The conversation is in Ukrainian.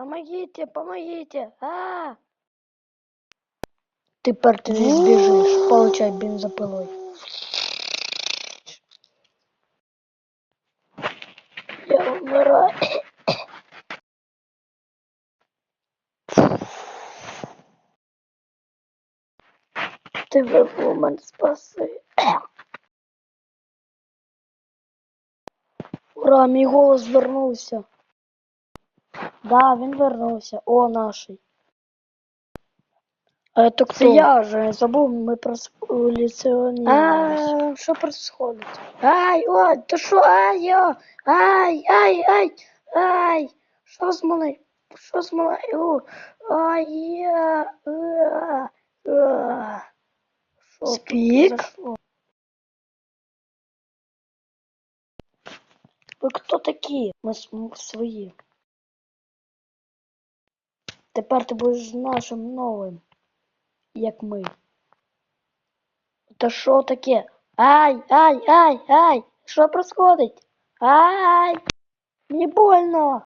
Помогите, помогите! А! Тепер ти не збіжиш, получай бензопилой. Я вмираю. Ти вумен спаси. Ура, мій голос вернувся. Да, він вернувся. О, наший. А это кто? Це я же забув, ми просполіціонувалися. А, що происходить? Ай, ой, ти що, ай, я, ай, ай, ай, ай, що з мною, що з мною, ай, я, а, а. Що Спік? Ви хто такі? Ми свої. Тепер ти будеш нашим новим, як ми. Та що таке? Ай, ай, ай, ай! Що происходить? Ай! Мені больно!